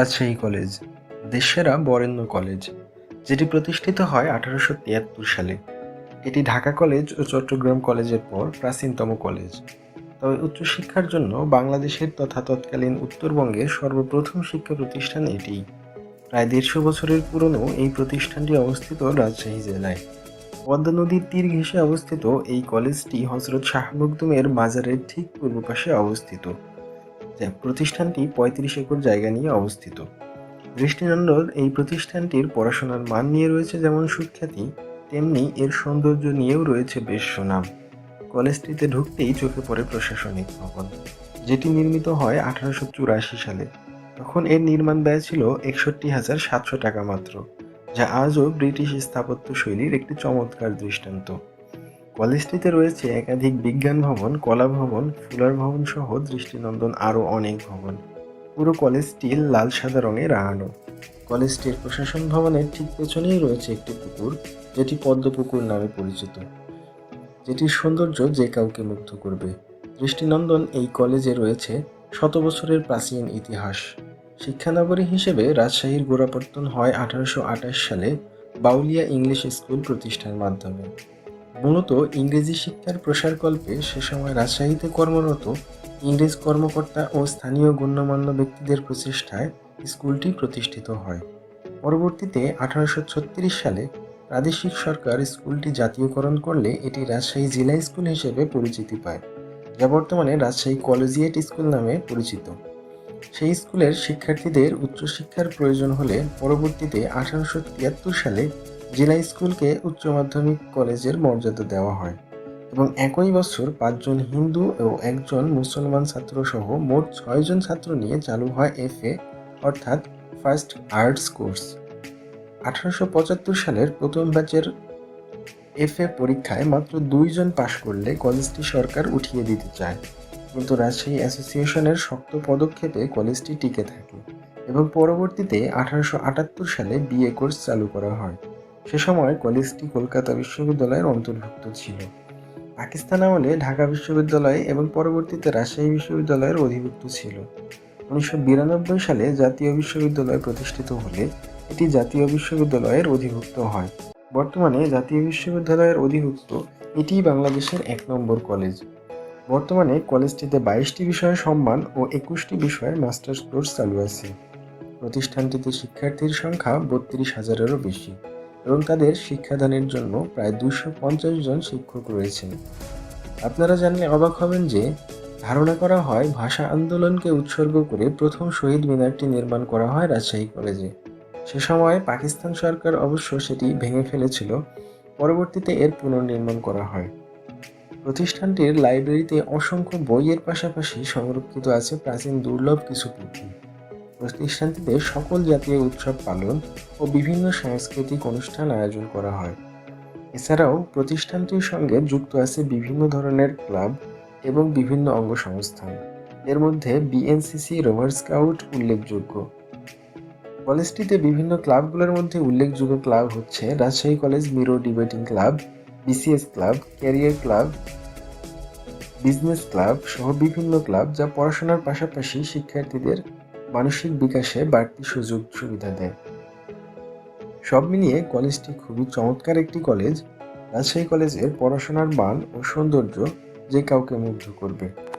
Rajshahi college দেশসেরা বরেণ্য college, যেটি প্রতিষ্ঠিত হয় আঠারোশো তিয়াত্তর সালে। এটি ঢাকা কলেজ ও চট্টগ্রাম কলেজের পর প্রাচীনতম কলেজ। তবে উচ্চশিক্ষার জন্য বাংলাদেশের তথা তৎকালীন উত্তরবঙ্গের সর্বপ্রথম শিক্ষা প্রতিষ্ঠান এটিই প্রায় দেড়শো বছরের পুরনো এই প্রতিষ্ঠানটি অবস্থিত রাজশাহী জেলায়। পদ্মা নদীর তীর ঘেঁষে অবস্থিত এই কলেজটি হজরত শাহ মখদুমের মাজারের ঠিক পূর্ব পাশে অবস্থিত। প্রতিষ্ঠানটি পঁয়ত্রিশ একর জায়গা নিয়ে অবস্থিত। দৃষ্টিনন্দন এই প্রতিষ্ঠানটির পড়াশোনার মান নিয়ে রয়েছে যেমন সুখ্যাতি, তেমনি এর সৌন্দর্য নিয়েও রয়েছে বেশ সুনাম। কলেজটিতে ঢুকতেই চোখে পড়ে প্রশাসনিক ভবন, যেটি নির্মিত হয় আঠারোশো চুরাশি সালে। তখন এর নির্মাণ ব্যয় ছিল একষট্টি হাজার সাতশো টাকা মাত্র, যা আজও ব্রিটিশ স্থাপত্য শৈলীর একটি চমৎকার দৃষ্টান্ত। কলেজটিতে রয়েছে একাধিক বিজ্ঞান ভবন, কলা ভবন, ফুলার ভবন সহ দৃষ্টিনন্দন আরও অনেক ভবন। পুরো কলেজটি লাল সাদা রঙে রাঙানো। কলেজটির প্রশাসন ভবনের ঠিক পেছনেই রয়েছে একটি পুকুর, যেটি পদ্ম পুকুর নামে পরিচিত। যেটির সৌন্দর্য যে কাউকে মুগ্ধ করবে। দৃষ্টিনন্দন এই কলেজে রয়েছে শত বছরের প্রাচীন ইতিহাস। শিক্ষানগরী হিসেবে রাজশাহীর গোড়াপত্তন হয় আঠারোশো আঠাশ সালে বাউলিয়া ইংলিশ স্কুল প্রতিষ্ঠার মাধ্যমে। মূলত ইংরেজি শিক্ষার প্রসারকল্পে সে সময় রাজশাহীতে কর্মরত ইংরেজ কর্মকর্তা ও স্থানীয় গণ্যমান্য ব্যক্তিদের প্রচেষ্টায় স্কুলটি প্রতিষ্ঠিত হয়। পরবর্তীতে আঠারোশো ছত্রিশ সালে প্রাদেশিক সরকার স্কুলটি জাতীয়করণ করলে এটি রাজশাহী জেলা স্কুল হিসেবে পরিচিতি পায়, যা বর্তমানে রাজশাহী কলেজিয়েট স্কুল নামে পরিচিত। সেই স্কুলের শিক্ষার্থীদের উচ্চশিক্ষার প্রয়োজন হলে পরবর্তীতে আঠারোশো তিয়াত্তর সালে জেলা স্কুলকে উচ্চ মাধ্যমিক কলেজের মর্যাদা দেওয়া হয় এবং একই বছর পাঁচজন হিন্দু ও একজন মুসলমান ছাত্র সহ মোট ছয়জন ছাত্র নিয়ে চালু হয় এফ এ অর্থাৎ ফার্স্ট আর্টস কোর্স। আঠারোশো পঁচাত্তর সালের প্রথম ব্যাচের এফ এ পরীক্ষায় মাত্র দুইজন পাশ করলে কলেজটি সরকার উঠিয়ে দিতে চায়। কিন্তু রাজশাহী অ্যাসোসিয়েশনের শক্ত পদক্ষেপে কলেজটি টিকে থাকে এবং পরবর্তীতে আঠারোশো আটাত্তর সালে বিএ কোর্স চালু করা হয়। সে সময় কলেজটি কলকাতা বিশ্ববিদ্যালয়ের অন্তর্ভুক্ত ছিল। পাকিস্তান আমলে ঢাকা বিশ্ববিদ্যালয় এবং পরবর্তীতে রাজশাহী বিশ্ববিদ্যালয়ের অধিভুক্ত ছিল। উনিশশো বিরানব্বই সালে জাতীয় বিশ্ববিদ্যালয় প্রতিষ্ঠিত হলে এটি জাতীয় বিশ্ববিদ্যালয়ের অধিভুক্ত হয়। বর্তমানে জাতীয় বিশ্ববিদ্যালয়ের অধিভুক্ত এটি বাংলাদেশের এক নম্বর কলেজ। বর্তমানে কলেজটিতে বাইশটি বিষয়ে সম্মান ও একুশটি বিষয়ে মাস্টার্স কোর্স চালু আছে। প্রতিষ্ঠানটিতে শিক্ষার্থীর সংখ্যা বত্রিশ হাজারেরও বেশি। এবং তাদের শিক্ষাদানের জন্য প্রায় দুশো পঞ্চাশ জন শিক্ষক রয়েছেন। আপনারা জানলে অবাক হবেন যে ধারণা করা হয় ভাষা আন্দোলনকে উৎসর্গ করে প্রথম শহীদ মিনারটি নির্মাণ করা হয় রাজশাহী কলেজে। সে সময় পাকিস্তান সরকার অবশ্য সেটি ভেঙে ফেলেছিল। পরবর্তীতে এর পুনর্নির্মাণ করা হয়। প্রতিষ্ঠানটির লাইব্রেরিতে অসংখ্য বইয়ের পাশাপাশি সংরক্ষিত আছে প্রাচীন দুর্লভ কিছু পুঁথি। প্রতিষ্ঠানটিতে সকল জাতীয় উৎসব পালন ও বিভিন্ন সাংস্কৃতিক অনুষ্ঠান আয়োজন করা হয়। এছাড়াও প্রতিষ্ঠানটির সঙ্গে যুক্ত আছে বিভিন্ন ধরনের ক্লাব এবং বিভিন্ন অঙ্গ সংস্থান এর মধ্যে বিএনসিসি রোভার স্কাউট উল্লেখযোগ্য। কলেজটিতে বিভিন্ন ক্লাবগুলোর মধ্যে উল্লেখযোগ্য ক্লাব হচ্ছে Rajshahi college mirror debating club BCS club, career club, business club সহ বিভিন্ন ক্লাব যা পড়াশোনার পাশাপাশি শিক্ষার্থীদের মানসিক বিকাশে বাড়তি সুযোগ সুবিধা দেয়। সব মিলিয়ে কলেজটি খুবই চমৎকার একটি কলেজ। রাজশাহী কলেজের পড়াশোনার মান ও সৌন্দর্য যে কাউকে মুগ্ধ করবে।